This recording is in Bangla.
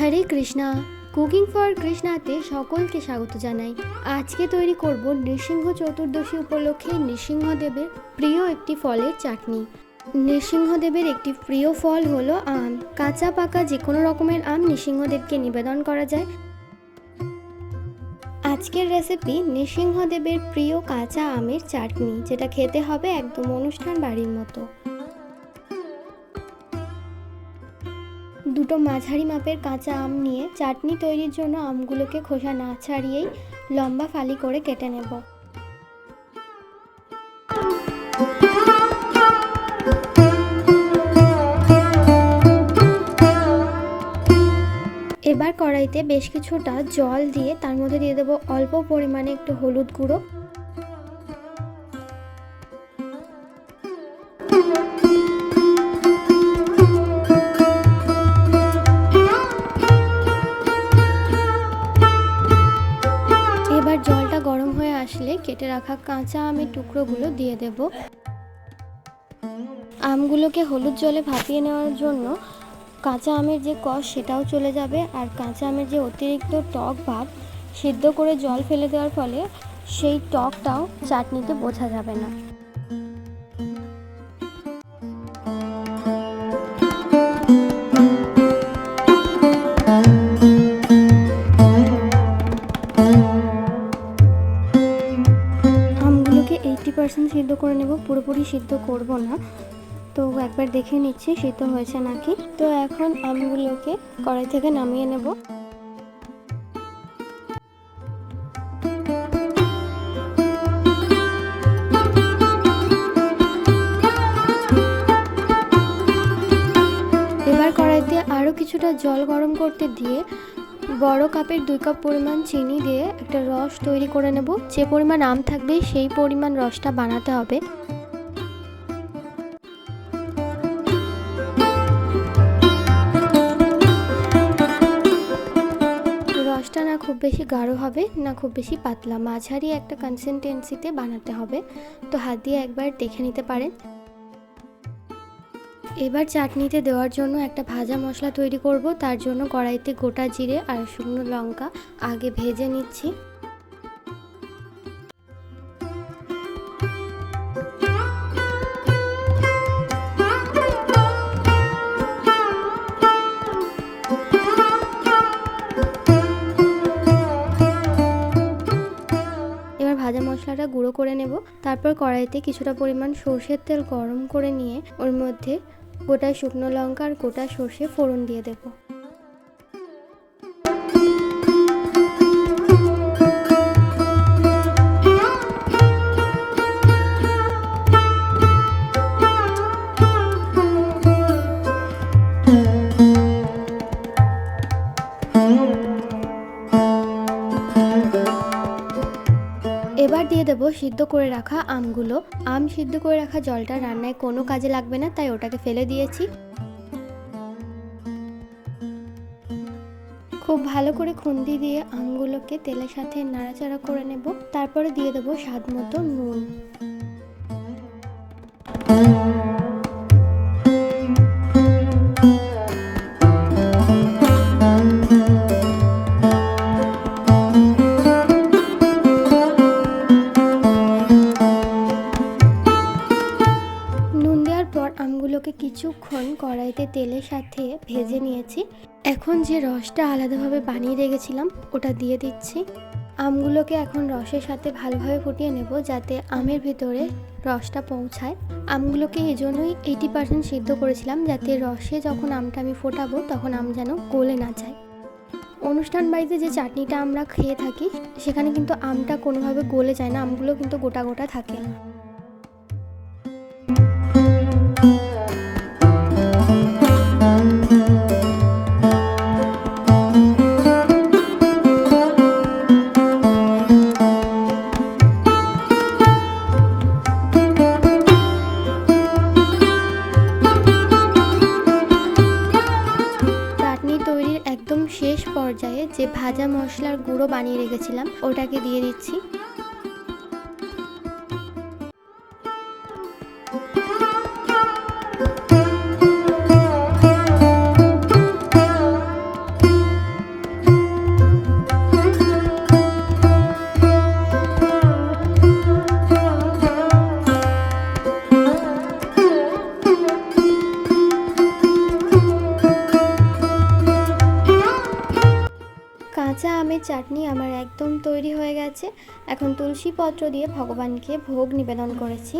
হরে কৃষ্ণা, কুকিং ফর কৃষ্ণাতে সকলকে স্বাগত জানাই। আজকে তৈরি করব নৃসিংহ চতুর্দশী উপলক্ষে নৃসিংহদেবের প্রিয় একটি ফলের চাটনি। নৃসিংহদেবের একটি প্রিয় ফল হলো আম। কাঁচা পাকা যে কোনো রকমের আম নৃসিংহদেবকে নিবেদন করা যায়। আজকের রেসিপি নৃসিংহদেবের প্রিয় কাঁচা আমের চাটনি, যেটা খেতে হবে একদম অনুষ্ঠান বাড়ির মতো। দুটো মাঝারি মাপের কাঁচা আম নিয়ে চাটনি তৈরির জন্য আমগুলোকে খোসা না ছাড়িয়েই লম্বা ফালি করে কেটে নেব। এবার কড়াইতে বেশ কিছুটা জল দিয়ে তার মধ্যে দিয়ে দেবো অল্প পরিমাণে একটু হলুদ গুঁড়ো। কেটে রাখা কাঁচা আমের টুকরোগুলো দিয়ে দেব। আমগুলোকে হলুদ জলে ভাপিয়ে নেওয়ার জন্য কাঁচা আমের যে কষ সেটাও চলে যাবে আর কাঁচা আমের যে অতিরিক্ত টক ভাব সিদ্ধ করে জল ফেলে দেওয়ার ফলে সেই টকটাও চাটনিতে বোঝা যাবে না। পার্সেন্ট সিদ্ধ করে নেব, পুরোপুরি সিদ্ধ করব না। তো একবার দেখে নিচ্ছি, সিদ্ধ হয়েছে নাকি। তো এখন আমগুলোকে কড়াই থেকে নামিয়ে নেব। এবার কড়াইতে আরও কিছুটা জল গরম করতে দিয়ে বড় কাপের দুই কাপ পরিমাণ চিনি দিয়ে একটা রস তৈরি করে নেব। যে পরিমাণ আম থাকবে সেই পরিমাণ রসটা বানাতে হবে। রসটা না খুব বেশি গাঢ় হবে, না খুব বেশি পাতলা। মাঝারি একটা কনসিস্টেন্সিতে বানাতে হবে। তো হাত দিয়ে একবার দেখে নিতে পারেন। এবার চাটনিতে দেওয়ার জন্য একটা ভাজা মশলা তৈরি করব। তার জন্য কড়াইতে গোটা জিরে আর শুকনো লঙ্কা আগে ভেজে নিচ্ছি। ভাজা মশলাটা গুঁড়ো করে নেব। তারপর কড়াইতে কিছুটা পরিমাণ সর্ষের তেল গরম করে নিয়ে ওর মধ্যে গোটা শুকনো লঙ্কা আর গোটা সর্ষে ফোড়ন দিয়ে দেব। এবার দিয়ে দেবো সিদ্ধ করে রাখা আমগুলো। আম সিদ্ধ করে রাখা জলটা রান্নায় কোনো কাজে লাগবে না, তাই ওটাকে ফেলে দিয়েছি। খুব ভালো করে খুন্দি দিয়ে আমগুলোকে তেলের সাথে নাড়াচাড়া করে নেব। তারপরে দিয়ে দেবো স্বাদ মতো নুন। কড়াইতে তেলের সাথে ভেজে নিয়েছি। এখন যে রসটা আলাদাভাবে বানিয়ে রেখেছিলাম, ওটা দিয়ে দিচ্ছি। আমগুলোকে এখন রসের সাথে ভালোভাবে ফুটিয়ে নেব যাতে আমের ভিতরে রসটা পৌঁছায়। আমগুলোকে এই জন্যই এইটি পার্সেন্ট সিদ্ধ করেছিলাম যাতে রসে যখন আমটা আমি ফোটাবো, তখন আম যেন গলে না যায়। অনুষ্ঠান বাড়িতে যে চাটনিটা আমরা খেয়ে থাকি, সেখানে কিন্তু আমটা কোনোভাবে গলে যায় না, আমগুলো কিন্তু গোটা গোটা থাকে। যে ভাজা মশলার গুঁড়ো বানিয়ে রেখেছিলাম ওটাকে দিয়ে দিচ্ছি। কাঁচা আমের চাটনি আমার একদম তৈরি হয়ে গেছে। এখন তুলসী পত্র দিয়ে ভগবানকে ভোগ নিবেদন করেছি।